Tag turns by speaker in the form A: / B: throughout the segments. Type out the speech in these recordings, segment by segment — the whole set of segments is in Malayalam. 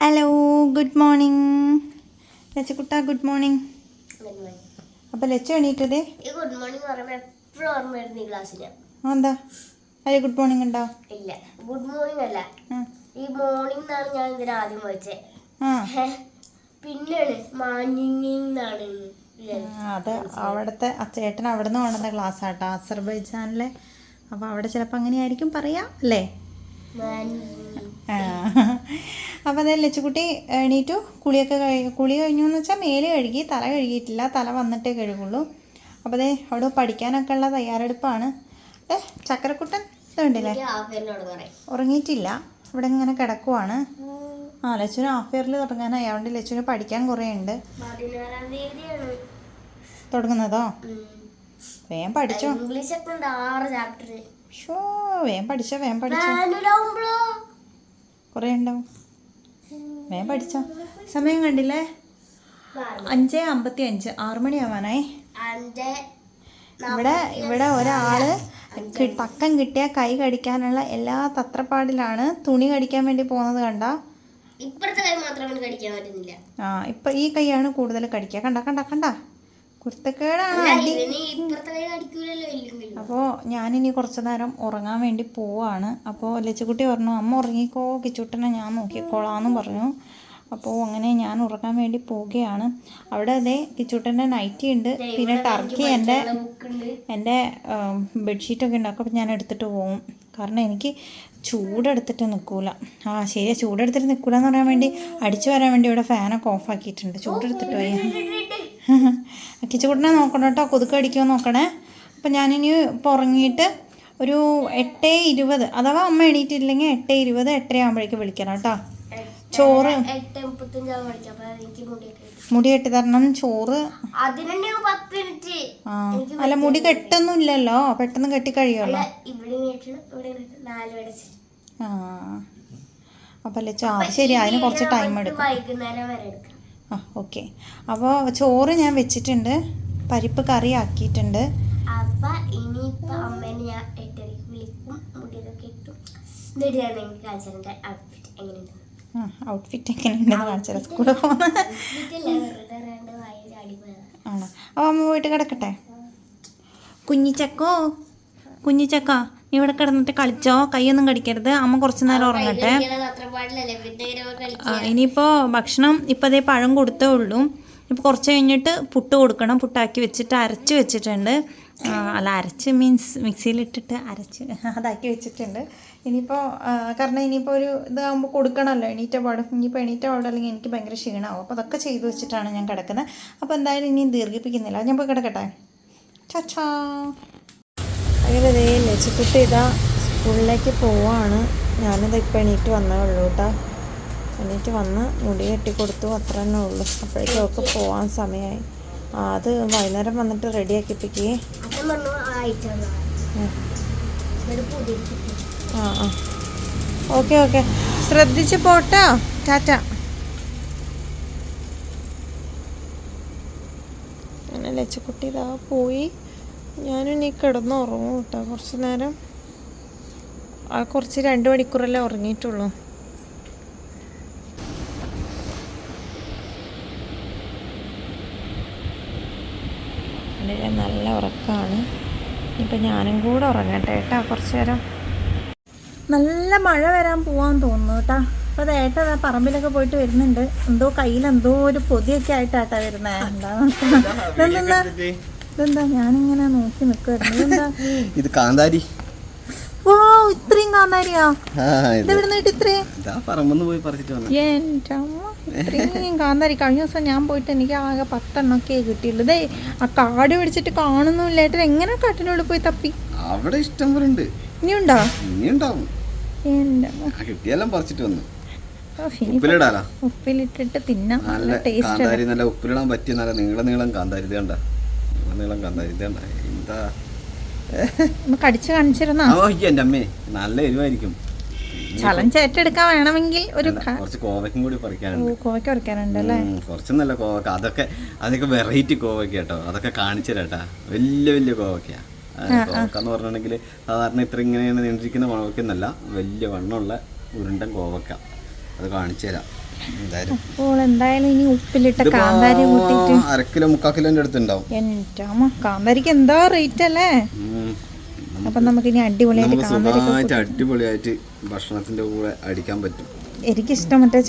A: ഹലോ ഗുഡ് മോർണിംഗ് ലച്ചക്കുട്ട ഗുഡ് മോർണിംഗ് അപ്പൊ ലച്ച എണീറ്റതേ?
B: ഗുഡ് മോർണിംഗ് എപ്പോഴും ഓർമ്മ വരുന്ന ഈ ക്ലാസ്സിന്
A: എന്താ ഗുഡ് മോർണിംഗ് ഉണ്ടോ
B: ഇല്ല ഗുഡ് മോർണിംഗ് അല്ല. ഈ മോർണിംഗ് എന്നാണ് ഞാൻ ഇതിന് ആദ്യം വായിച്ചത്
A: പിന്നെ
B: പിന്നെയാണ് എന്നാണ്.
A: ആ, അത് അവിടുത്തെ ആ ചേട്ടൻ അവിടെ നിന്ന് കൊണ്ടുവന്ന ക്ലാസ് ആട്ടോ അസർബൈജാനിലെ. അപ്പോൾ അവിടെ ചിലപ്പോ അങ്ങനെയായിരിക്കും പറയാം അല്ലേ?
B: മാർണിംഗ്.
A: അപ്പോൾ അത് ലച്ചുകുട്ടി എണീറ്റു. കുളിയൊക്കെ കഴി കുളി കഴിഞ്ഞു എന്ന് വെച്ചാൽ മേൽ കഴുകി തല കഴുകിയിട്ടില്ല. തല വന്നിട്ടേ കഴുകുള്ളൂ. അപ്പോൾ അതെ അവിടെ പഠിക്കാനൊക്കെ ഉള്ള തയ്യാറെടുപ്പാണ്. ഏ ചക്കരക്കുട്ടൻ ഇതുണ്ടല്ലേ ഉറങ്ങിയിട്ടില്ല. ഇവിടെ ഇങ്ങനെ കിടക്കുവാണ്. ആ ലച്ചുവിന് ഹാഫ് ഇയറിൽ തുടങ്ങാനായി. അതുകൊണ്ട് ലച്ചുവിന് പഠിക്കാൻ കുറേ ഉണ്ട്. തുടങ്ങുന്നതോ? വേഗം പഠിച്ചോ.
B: ഇംഗ്ലീഷ്
A: ഷോ വേഗം പഠിച്ചോ വേഗം പഠിച്ചോ. കുറേ ഉണ്ടാവും. വേഗം പഠിച്ചോ. സമയം കണ്ടില്ലേ? അഞ്ച് അമ്പത്തി അഞ്ച് ആറു മണിയാവാനായി. ഇവിടെ ഇവിടെ ഒരാൾ പക്കം കിട്ടിയ കൈ കടിക്കാനുള്ള എല്ലാ തത്രപ്പാടിലാണ് തുണി കടിക്കാൻ വേണ്ടി പോകുന്നത് കണ്ട?
B: ഇപ്പുറത്തെ കൈ മാത്രം കടിക്കാൻ പറ്റുന്നില്ല.
A: ആ ഇപ്പൊ ഈ കൈയാണ് കൂടുതൽ കടിക്കുക. കണ്ട കണ്ട കണ്ട? കുരുത്തക്കേടാണ് അപ്പോൾ ഞാനിനി കുറച്ച് നേരം ഉറങ്ങാൻ വേണ്ടി പോവാണ്. അപ്പോൾ ലച്ചുകുട്ടി പറഞ്ഞു അമ്മ ഉറങ്ങിക്കോ കിച്ചുട്ടനെ ഞാൻ നോക്കിക്കോളാന്ന് പറഞ്ഞു. അപ്പോൾ അങ്ങനെ ഞാൻ ഉറങ്ങാൻ വേണ്ടി പോവുകയാണ്. അവിടെ അതെ കിച്ചുട്ടന്റെ നൈറ്റി ഉണ്ട്. പിന്നെ ടർക്കി
B: എന്റെ
A: എന്റെ ബെഡ്ഷീറ്റൊക്കെ ഉണ്ട്. അപ്പോൾ ഞാൻ എടുത്തിട്ട് പോകും കാരണം എനിക്ക് ചൂടെടുത്തിട്ട് നിൽക്കൂല. ആ ശരിയാ ചൂടെടുത്തിട്ട് നിൽക്കൂല എന്ന് പറയാൻ വേണ്ടി അടിച്ചു വരാൻ വേണ്ടി ഇവിടെ ഫാനൊക്കെ ഓഫാക്കിയിട്ടുണ്ട് ചൂടെടുത്തിട്ട് പോയി. കിച്ചുകുട്ടനെ നോക്കണം കേട്ടോ. കൊതുക് അടിക്കുമോ നോക്കണേ. അപ്പം ഞാനിനി ഇപ്പോൾ ഉറങ്ങിയിട്ട് ഒരു എട്ട് ഇരുപത്. അഥവാ അമ്മ എണീറ്റിട്ടില്ലെങ്കിൽ എട്ട് ഇരുപത് എട്ടര ആകുമ്പോഴേക്ക് വിളിക്കണം കേട്ടോ. ചോറ്. മുടി കെട്ടി തരണം. ചോറ് അല്ല മുടി കെട്ടൊന്നും ഇല്ലല്ലോ പെട്ടെന്ന് കെട്ടി കഴിയുമല്ലോ. ആ. അപ്പം അല്ലേ ചോ ശരി അതിന് കുറച്ച് ടൈം എടുക്കും.
B: വൈകുന്നേരം വരെ എടുക്കണം.
A: ആ ഓക്കെ. അപ്പോൾ ചോറ് ഞാൻ വെച്ചിട്ടുണ്ട്. പരിപ്പ് കറി ആക്കിയിട്ടുണ്ട്.
B: അപ്പൊ ഇനിയിപ്പൊ അമ്മേനെ ഞാൻ എട്ടരയ്ക്ക് വിളിക്കും. മുടിയൊക്കെ കിട്ടും എന്നിട്ട് ഞാൻ നിങ്ങൾക്ക് കാണിച്ചതിന്റെ ഔട്ട്ഫിറ്റ് എങ്ങനെയുണ്ട്?
A: ആ ഔട്ട്ഫിറ്റ് എങ്ങനെയുണ്ടെന്ന് കാണിച്ചാൽ സ്കൂളിൽ ആണോ? അപ്പോൾ അമ്മ പോയിട്ട് കിടക്കട്ടെ? കുഞ്ഞിച്ചക്കോ? കുഞ്ഞിച്ചക്ക? ഇവിടെ കിടന്നിട്ട് കളിച്ചോ? കൈയൊന്നും കടിക്കരുത്. അമ്മ കുറച്ച് നേരം ഉറങ്ങട്ടെ. ഇനിയിപ്പോൾ ഭക്ഷണം ഇപ്പോൾ അതേ പഴം കൊടുത്തേ ഉള്ളൂ. ഇപ്പോൾ കുറച്ച് കഴിഞ്ഞിട്ട് പുട്ട് കൊടുക്കണം. പുട്ടാക്കി വെച്ചിട്ട് അരച്ച് വെച്ചിട്ടുണ്ട്. അല്ല അരച്ച് മീൻസ് മിക്സിയിലിട്ടിട്ട് അരച്ച് അതാക്കി വെച്ചിട്ടുണ്ട്. ഇനിയിപ്പോൾ കാരണം ഇനിയിപ്പോൾ ഒരു ഇതാകുമ്പോൾ കൊടുക്കണമല്ലോ എണീറ്റ പാടും. ഇനിയിപ്പോൾ എണീറ്റ പാടും അല്ലെങ്കിൽ എനിക്ക് ഭയങ്കര ക്ഷീണമാവും. അപ്പോൾ അതൊക്കെ ചെയ്ത് വെച്ചിട്ടാണ് ഞാൻ കിടക്കുന്നത്. അപ്പോൾ എന്തായാലും ഇനി ദീർഘിപ്പിക്കുന്നില്ല. ഞാൻ പോയി കിടക്കട്ടെ. ചാ. അങ്ങനെ ദേ ലക്ഷക്കുട്ടി ഇതാ സ്കൂളിലേക്ക് പോവാണ്. ഞാനിത് ഇപ്പം എണീറ്റ് വന്നേ ഉള്ളൂ കേട്ടോ എണീറ്റ് വന്ന് മുടി കെട്ടി കൊടുത്തു അത്ര തന്നെ ഉള്ളൂ. അപ്പോഴേക്കും ഒക്കെ പോവാൻ സമയമായി അത് വൈകുന്നേരം വന്നിട്ട് റെഡിയാക്കിപ്പിക്കേ ആ ആ. Okay okay. ശ്രദ്ധിച്ച് പോട്ടോ. ടാറ്റ. അങ്ങനെ ലച്ചക്കുട്ടി ഇതാ പോയി. ഞാനും കിടന്ന് കിടന്നുറങ്ങും കേട്ടോ. കുറച്ച് നേരം ആ കുറച്ച് രണ്ട് മണിക്കൂറല്ലേ ഉറങ്ങിയിട്ടുള്ളൂ. നല്ല ഉറക്കമാണ് ഇപ്പം ഞാനും കൂടെ ഉറങ്ങട്ടെ കേട്ടോ കുറച്ച് നേരം. നല്ല മഴ വരാൻ പോവാൻ തോന്നുന്നു കേട്ടാ. അപ്പോൾ അത് ഏട്ടാ പറമ്പിലൊക്കെ പോയിട്ട് വരുന്നുണ്ട്. എന്തോ കയ്യിൽ എന്തോ ഒരു പൊതിയൊക്കെ ആയിട്ടാട്ടാ വരുന്നേ. എന്താ? ഇതെന്താ? ഞാനിങ്ങനെ നോക്കി നിൽക്കുവായിരുന്നു
C: ഇത് കാന്താരി.
A: വാ ഇത്രയും കാന്താരിയാ? ഇത്രയും? എന്റെ അമ്മ ഇത്രയും കാന്താരി. കഴിഞ്ഞ ദിവസം ഞാൻ പോയിട്ട് എനിക്ക് ആകെ പത്തെണ്ണൊക്കെ കിട്ടിയുള്ളൂ. ഇതേ ആ കാട് പിടിച്ചിട്ട് കാണുന്നില്ല ഏട്ടൻ എങ്ങനെ കാട്ടിനുള്ളിൽ പോയി തപ്പി?
C: അവിടെ ഇഷ്ടം പോലെ ഉണ്ട്.
A: ഇനിയുണ്ടോ?
C: ഇനി ഉണ്ടാവും
A: എന്റെ അമ്മ.
C: ആ കിട്ടിയെല്ലാം പറിച്ചിട്ട് വന്നു. ഉപ്പിലിടാലോ
A: ഉപ്പിലിട്ടിട്ട് തിന്നാം.
C: നല്ല
A: ടേസ്റ്റ്
C: നല്ല ഉപ്പിലിടാൻ പറ്റിയ നല്ല നീളം നീളം കാന്താരി ഇത് കണ്ട. നീളം നീളം കാന്താരി ഇത് എന്താ?
A: ഒന്ന് കടിച്ചു കാണിച്ചിരുന്നാ?
C: ഓ എന്റെ അമ്മേ നല്ല എരിവായിരിക്കും.
A: ചലഞ്ച് ഏറ്റെടുക്കാൻ വേണമെങ്കിൽ ഒരു
C: കുറച്ച് കോവയ്ക്കും കൂടി പറിക്കാനുണ്ട്.
A: കോവയ്ക്ക് വരയ്ക്കാനുണ്ട് അല്ലേ?
C: ഉം, കുറച്ച് നല്ല കോവക്ക. അതൊക്കെ അതൊക്കെ വെറൈറ്റി കോവയ്ക്ക കേട്ടോ. അതൊക്കെ കാണിച്ചു തരാട്ടാ വലിയ വലിയ കോവയ്ക്ക കോവക്ക എന്ന് പറഞ്ഞിട്ടുണ്ടെങ്കിൽ സാധാരണ ഇത്ര ഇങ്ങനെയാണ് നീണ്ടിരിക്കുന്ന കോവയ്ക്കെന്നല്ല വലിയ വണ്ണമുള്ള ഉരുണ്ടൻ കോവക്ക. അത് കാണിച്ചു തരാം
A: അപ്പോൾ എന്തായാലും ഇനി ഉപ്പിലിട്ട കാന്താരി
C: അര കിലോ മുക്കാൽ കിലോന്റെ അടുത്തുണ്ടാവും.
A: എന്റെ അമ്മ കാന്താരിക്ക് എന്താ റേറ്റ് അല്ലേ. നമുക്ക് ഇനി അടിപൊളിയായിട്ട്
C: അടിപൊളിയായിട്ട് ഭക്ഷണത്തിന്റെ കൂടെ അടിക്കാൻ പറ്റും.
A: എനിക്കിഷ്ടം മറ്റേ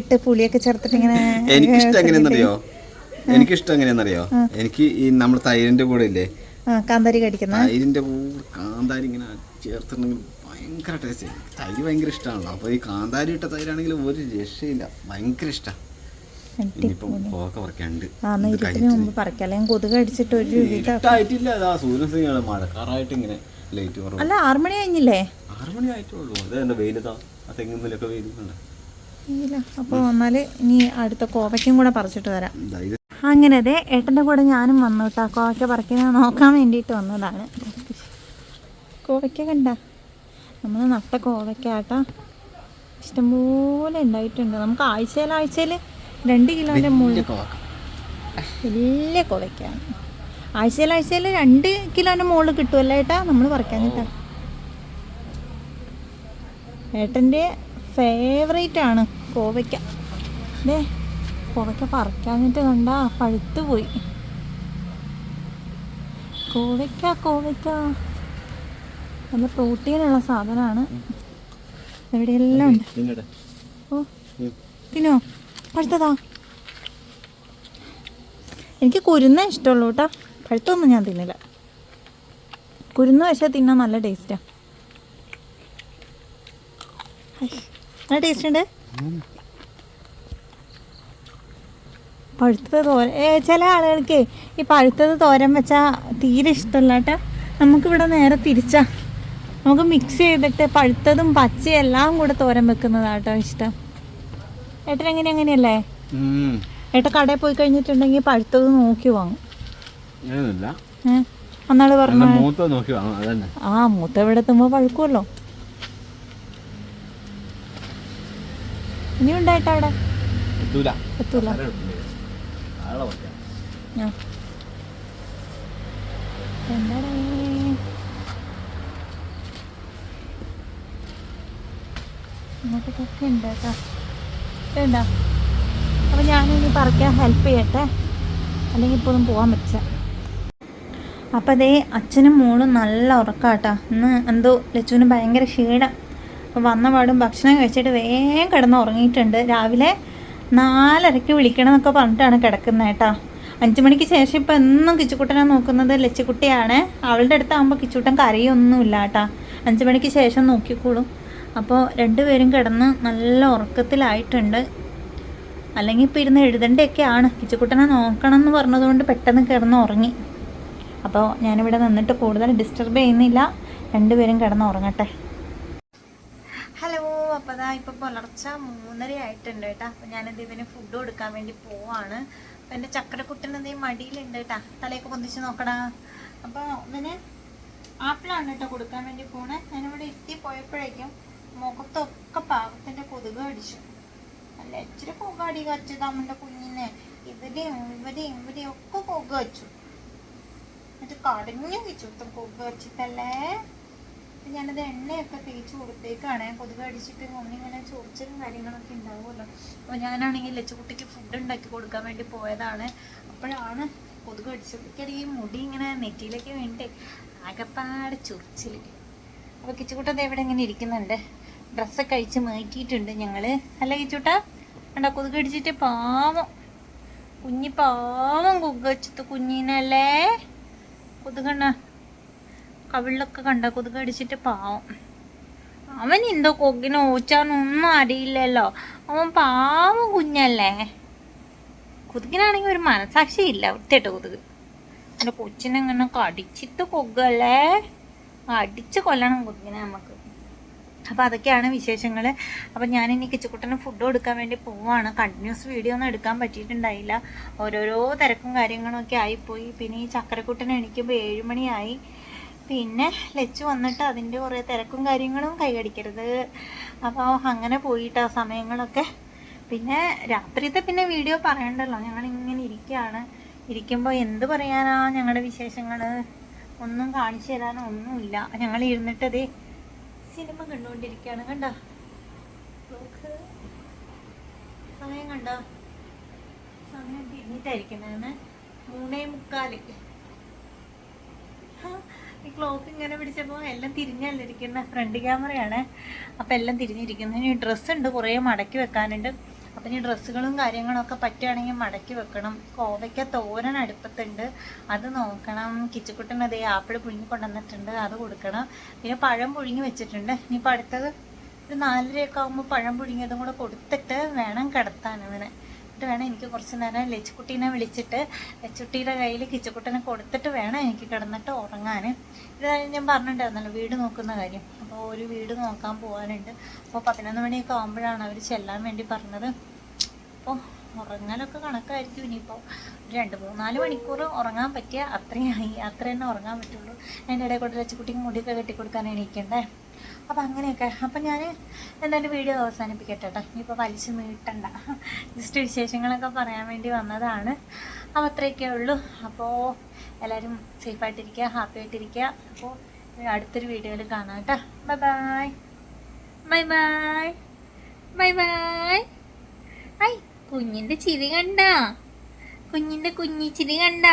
A: ഇട്ട് പുളിയൊക്കെ ചേർത്തിട്ട് ഇങ്ങനെ
C: എനിക്കിഷ്ടം എനിക്കിഷ്ടം എനിക്ക് ഈ നമ്മൾ തൈരിന്റെ കൂടെ ഇല്ലേ?
A: കാന്താരി കടിക്കുന്ന.
C: തൈരിന്റെ കൂടെ കാന്താരി ഇങ്ങനെ ചേർത്തിട്ടുണ്ടെങ്കിൽ ഭയങ്കര ടേസ്റ്റ് തൈര് ഭയങ്കര ഇഷ്ടമാണല്ലോ അപ്പോൾ ഈ കാന്താരി ഇട്ട തൈരാണെങ്കിൽ ഒരു രക്ഷയില്ല. ഭയങ്കര ഇഷ്ടമാണ്
A: അല്ല ആറ് മണി കഴിഞ്ഞില്ലേ? അപ്പോൾ ഇനി അടുത്ത കോവയ്ക്കും കൂടെ പറിച്ചിട്ട് വരാം. അങ്ങനെ അതെ ഏട്ടന്റെ കൂടെ ഞാനും വന്നു കേട്ടോ. കോവയ്ക്ക പറിക്കുന്നത് നോക്കാൻ വേണ്ടിട്ട് വന്നതാണ്. കോവയ്ക്ക കണ്ട? നമ്മൾ നട്ട കോവയ്ക്ക കേട്ടോ ഇഷ്ടംപോലെ ഉണ്ടായിട്ടുണ്ട്. നമുക്ക് ആഴ്ചയിൽ ആഴ്ചയിൽ രണ്ട് കിലോന്റെ മുകളിൽ
C: വലിയ
A: കോവയ്ക്കാണ്. ആഴ്ചയിൽ ആഴ്ചയിൽ രണ്ട് കിലോന്റെ മുകളിൽ കിട്ടുമല്ലോ ഏട്ടാ? നമ്മൾ പറിക്കാൻ കേട്ടാ. ഏട്ടന്റെ ഫേവറേറ്റ് ആണ് കോവയ്ക്ക. ദേ കോവയ്ക്ക പറിക്കാഞ്ഞിട്ട് കണ്ട പഴുത്ത് പോയി കോവയ്ക്ക കോവയ്ക്ക. നല്ല പ്രോട്ടീനുള്ള സാധനമാണ്. എവിടെയെല്ലാം ഉണ്ട്. ഓ തിന്നോ? പഴുത്തതാ. എനിക്ക് കുരുന്ന ഇഷ്ടമുള്ളൂ കേട്ടോ. പഴുത്തൊന്നും ഞാൻ തിന്നില്ല. കുരുന്ന് പക്ഷേ തിന്നാൻ നല്ല ടേസ്റ്റാ. നല്ല ടേസ്റ്റ് ഉണ്ട്? പഴുത്തത് തോരൻ ഏ ചില ആളുകൾക്ക് ഈ പഴുത്തത് തോരൻ വെച്ചാൽ തീരെ ഇഷ്ടമല്ല കേട്ടോ. നമുക്കിവിടെ നേരെ തിരിച്ചാ. നമുക്ക് മിക്സ് ചെയ്തിട്ട് പഴുത്തതും പച്ചയും എല്ലാം കൂടെ തോരൻ വെക്കുന്നതാട്ടോ ഇഷ്ടം. ഏട്ടൻ എങ്ങനെ അങ്ങനെയല്ലേ. ഏട്ടൻ കടയിൽ പോയി കഴിഞ്ഞിട്ടുണ്ടെങ്കിൽ പഴുത്തത് നോക്കി വാങ്ങും. അന്നാൾ പറഞ്ഞു ആ മൂത്ത ഇവിടെ എത്തുമ്പോ പഴുക്കുമല്ലോ. ഇനി ഉണ്ടായിട്ട് അവിടെ?
C: എത്തൂല.
A: എത്തൂല. ഇങ്ങോട്ടേക്കൊക്കെ ഉണ്ട് കേട്ടോ. വേണ്ട അപ്പം ഞാനിനി പറിക്കാൻ ഹെൽപ്പ് ചെയ്യട്ടെ. അല്ലെങ്കിൽ ഇപ്പോൾ ഒന്നും പോകാൻ പറ്റില്ല. അപ്പം അതേ അച്ഛനും മോളും നല്ല ഉറക്കാട്ടോ ഇന്ന് എന്തോ ലച്ചുവിന് ഭയങ്കര ക്ഷീണം. അപ്പോൾ വന്ന പാടും ഭക്ഷണം കഴിച്ചിട്ട് വേഗം കിടന്ന് ഉറങ്ങിയിട്ടുണ്ട്. രാവിലെ നാലരയ്ക്ക് വിളിക്കണം എന്നൊക്കെ പറഞ്ഞിട്ടാണ് കിടക്കുന്നത് കേട്ടോ. അഞ്ച് മണിക്ക് ശേഷം ഇപ്പം എന്നും കിച്ചുക്കുട്ടനെ നോക്കുന്നത് ലച്ചുക്കുട്ടിയാണ്. അവളുടെ അടുത്താകുമ്പോൾ കിച്ചുട്ടൻ കരയൊന്നുമില്ല കേട്ടോ. അഞ്ച് മണിക്ക് ശേഷം നോക്കിക്കോളും. അപ്പോൾ രണ്ടുപേരും കിടന്ന് നല്ല ഉറക്കത്തിലായിട്ടുണ്ട്. അല്ലെങ്കിൽ ഇപ്പോൾ ഇരുന്ന് എഴുതേണ്ടയൊക്കെയാണ് കിച്ചുക്കുട്ടനെ നോക്കണം എന്ന് പറഞ്ഞതുകൊണ്ട് പെട്ടെന്ന് കിടന്ന് ഉറങ്ങി. അപ്പോൾ ഞാനിവിടെ നിന്നിട്ട് കൂടുതൽ ഡിസ്റ്റർബ് ചെയ്യുന്നില്ല. രണ്ടുപേരും കിടന്ന് ഉറങ്ങട്ടെ. ഹലോ അപ്പോൾ അതാ ഇപ്പോൾ പുലർച്ച മൂന്നര ആയിട്ടുണ്ട് കേട്ടോ. അപ്പോൾ ഞാനെന്ത് ഇവന് ഫുഡ് കൊടുക്കാൻ വേണ്ടി പോവാണ്. അപ്പോൾ എന്റെ ചക്കരക്കുട്ടൻ എന്തെങ്കിലും മടിയിലുണ്ട് കേട്ടോ. തലയൊക്കെ പൊന്തിച്ച് നോക്കടാ. അപ്പോൾ ഇവന് ആപ്പിളാണ് കേട്ടോ കൊടുക്കാൻ വേണ്ടി പോണേ. ഞാനിവിടെ എത്തി പോയപ്പോഴേക്കും മുഖത്തൊക്കെ പാകത്തിന്റെ കൊതുക് അടിച്ചു അല്ല ഇച്ചിരി പുക അടി കച്ചത് അമ്മന്റെ കുഞ്ഞിനെ. ഇവരെയും ഇവരെയും ഇവരെയും ഒക്കെ പുക വച്ചു എന്നിട്ട് കടഞ്ഞു വെച്ചു പുക വച്ചിട്ടല്ലേ അപ്പൊ ഞാനത് എണ്ണയൊക്കെ തേച്ച് കൊടുത്തേക്കാണ്. കൊതുക് അടിച്ചിട്ട് ഇങ്ങനെ ചൊറിച്ചിലും കാര്യങ്ങളൊക്കെ ഉണ്ടാവുമല്ലോ. അപ്പോൾ ഞാനാണെങ്കിൽ ലച്ചുകുട്ടിക്ക് ഫുഡ് ഉണ്ടാക്കി കൊടുക്കാൻ വേണ്ടി പോയതാണ്. അപ്പോഴാണ് കൊതുക് അടിച്ചത് എനിക്കറിയ ഈ മുടി ഇങ്ങനെ നെറ്റിയിലേക്ക് വേണ്ടി ആകപ്പാടെ ചൊറിച്ചിൽ അപ്പോൾ കിച്ചുകുട്ടത് എവിടെ ഇങ്ങനെ ഇരിക്കുന്നുണ്ട്. ഡ്രസ്സൊക്കെ അഴിച്ച് മാറ്റിയിട്ടുണ്ട് ഞങ്ങൾ അല്ല കഴിച്ചൂട്ടാ വേണ്ട കൊതുക് അടിച്ചിട്ട് പാവം. കുഞ്ഞി പാവം കൊതുക് വെച്ചിട്ട് കുഞ്ഞിനല്ലേ? കൊതുകണ്ണ. കവിളിലൊക്കെ കണ്ട കൊതുക് അടിച്ചിട്ട് പാവം. അവൻ എന്തോ കൊക്കിനെ ഓച്ചാനൊന്നും അറിയില്ലല്ലോ. അവൻ പാവം കുഞ്ഞല്ലേ? കൊതുകിനാണെങ്കിൽ ഒരു മനസാക്ഷി ഇല്ല വൃത്തിയായിട്ട് കൊതുക്. എന്റെ കൊച്ചിനെങ്ങനെ കടിച്ചിട്ട് കൊക്കല്ലേ അടിച്ച് കൊല്ലണം കൊതുകിനെ നമുക്ക്. അപ്പോൾ അതൊക്കെയാണ് വിശേഷങ്ങൾ അപ്പോൾ ഞാനിനി കിച്ചുക്കുട്ടന് ഫുഡ് കൊടുക്കാൻ വേണ്ടി പോവാണ്. കണ്ടിന്യൂസ് വീഡിയോ ഒന്നും എടുക്കാൻ പറ്റിയിട്ടുണ്ടായില്ല. ഓരോരോ തിരക്കും കാര്യങ്ങളും ഒക്കെ ആയിപ്പോയി. പിന്നെ ഈ ചക്കരക്കുട്ടൻ എണീക്കുമ്പോൾ ഏഴുമണിയായി പിന്നെ ലച്ചു വന്നിട്ട് അതിന്റെ കുറേ തിരക്കും കാര്യങ്ങളും കൈകടിക്കരുത് അപ്പോൾ അങ്ങനെ പോയിട്ട് ആ സമയങ്ങളൊക്കെ. പിന്നെ രാത്രിത്തെ പിന്നെ വീഡിയോ പറയണ്ടല്ലോ. ഞങ്ങളിങ്ങനെ ഇരിക്കുകയാണ് ഇരിക്കുമ്പോൾ എന്ത് പറയാനാ ഞങ്ങളുടെ വിശേഷങ്ങൾ ഒന്നും കാണിച്ചു തരാനോ ഒന്നുമില്ല ഞങ്ങൾ ഇരുന്നിട്ടതേ സിനിമ കണ്ടുകൊണ്ടിരിക്കുകയാണ് കണ്ട? സമയം കണ്ടോ? സമയം തിരിഞ്ഞിട്ടായിരിക്കുന്നതാണ് മൂന്നേ മുക്കാൽ. ഈ ക്ലോക്ക് ഇങ്ങനെ പിടിച്ചപ്പോൾ എല്ലാം തിരിഞ്ഞല്ലിരിക്കുന്ന ഫ്രണ്ട് ക്യാമറയാണ്. അപ്പം എല്ലാം തിരിഞ്ഞിരിക്കുന്നത് ഇനി ഡ്രസ്സ് ഉണ്ട് കുറേ മടക്കി വെക്കാനുണ്ട്. അപ്പം ഇനി ഡ്രസ്സുകളും കാര്യങ്ങളൊക്കെ പറ്റുകയാണെങ്കിൽ മടക്കി വെക്കണം. കോവയ്ക്ക തോരൻ അടുപ്പത്തുണ്ട്. അത് നോക്കണം. കിച്ചുകുട്ടൻ അതേ ആപ്പിൾ പുഴുങ്ങി കൊണ്ടുവന്നിട്ടുണ്ട്. അത് കൊടുക്കണം. പിന്നെ പഴം പുഴുങ്ങി വെച്ചിട്ടുണ്ട്. ഇനിയിപ്പോൾ അടുത്തത് ഒരു നാലരയൊക്കെ ആകുമ്പോൾ പഴം പുഴുങ്ങിയതും കൂടെ കൊടുത്തിട്ട് വേണം കിടത്താൻ അവനെ. എന്നിട്ട് വേണം എനിക്ക് കുറച്ച് നേരം ലച്ചുക്കുട്ടീനെ വിളിച്ചിട്ട് ലച്ചുട്ടിയുടെ കയ്യിൽ കിച്ചക്കുട്ടനെ കൊടുത്തിട്ട് വേണം എനിക്ക് കിടന്നിട്ട് ഉറങ്ങാൻ ഇത് ഞാൻ പറഞ്ഞിട്ടുണ്ടായിരുന്നല്ലോ വീട് നോക്കുന്ന കാര്യം. അപ്പോൾ ഒരു വീട് നോക്കാൻ പോകാനുണ്ട് അപ്പോൾ പതിനൊന്ന് മണിയൊക്കെ ആകുമ്പോഴാണ് അവർ ചെല്ലാൻ വേണ്ടി പറഞ്ഞത്. അപ്പോൾ ഉറങ്ങാനൊക്കെ കണക്കായിരിക്കും ഇനിയിപ്പോൾ രണ്ട് മൂന്നാൽ മണിക്കൂർ ഉറങ്ങാൻ പറ്റിയ അത്രയായി അത്ര തന്നെ ഉറങ്ങാൻ പറ്റുള്ളൂ. അതിന്റെ ഇടയിൽ കൂടെ ലച്ചുക്കുട്ടിക്ക് മുടിയൊക്കെ കെട്ടിക്കൊടുക്കാൻ എണീക്കണ്ടേ? അപ്പം അങ്ങനെയൊക്കെ. അപ്പം ഞാൻ എന്തായാലും വീഡിയോ അവസാനിപ്പിക്കട്ടെ കേട്ടോ ഇനിയിപ്പോൾ വലിച്ചു നീട്ടണ്ട. ജസ്റ്റ് വിശേഷങ്ങളൊക്കെ പറയാൻ വേണ്ടി വന്നതാണ്. അപ്പോൾ അത്രയൊക്കെ ഉള്ളൂ. അപ്പോൾ എല്ലാവരും സേഫായിട്ടിരിക്കുക ഹാപ്പി ആയിട്ടിരിക്കുക അപ്പോൾ അടുത്തൊരു വീഡിയോയിൽ കാണാം കേട്ടോ. Bye bye bye bye bye bye I കുഞ്ഞിന്റെ ചിരി കണ്ട? കുഞ്ഞിന്റെ കുഞ്ഞി ചിരി കണ്ട?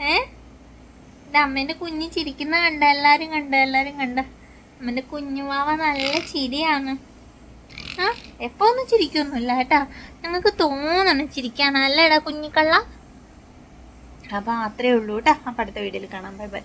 A: ഏ? അമ്മേന്റെ കുഞ്ഞി ചിരിക്കുന്ന കണ്ട. എല്ലാവരും കണ്ട എല്ലാവരും കണ്ട. അമ്മന്റെ കുഞ്ഞുമാവ നല്ല ചിരിയാണ്. ആ എപ്പോ ഒന്നും ചിരിക്കൊന്നുമില്ല കേട്ടാ. ഞങ്ങൾക്ക് തോന്നണം ചിരിക്കാനല്ലേടാ കുഞ്ഞിക്കള്ള? അപ്പം അത്രേ ഉള്ളൂ കേട്ടോ. അപ്പം അടുത്ത വീഡിയോയിൽ കാണാം. Bye bye.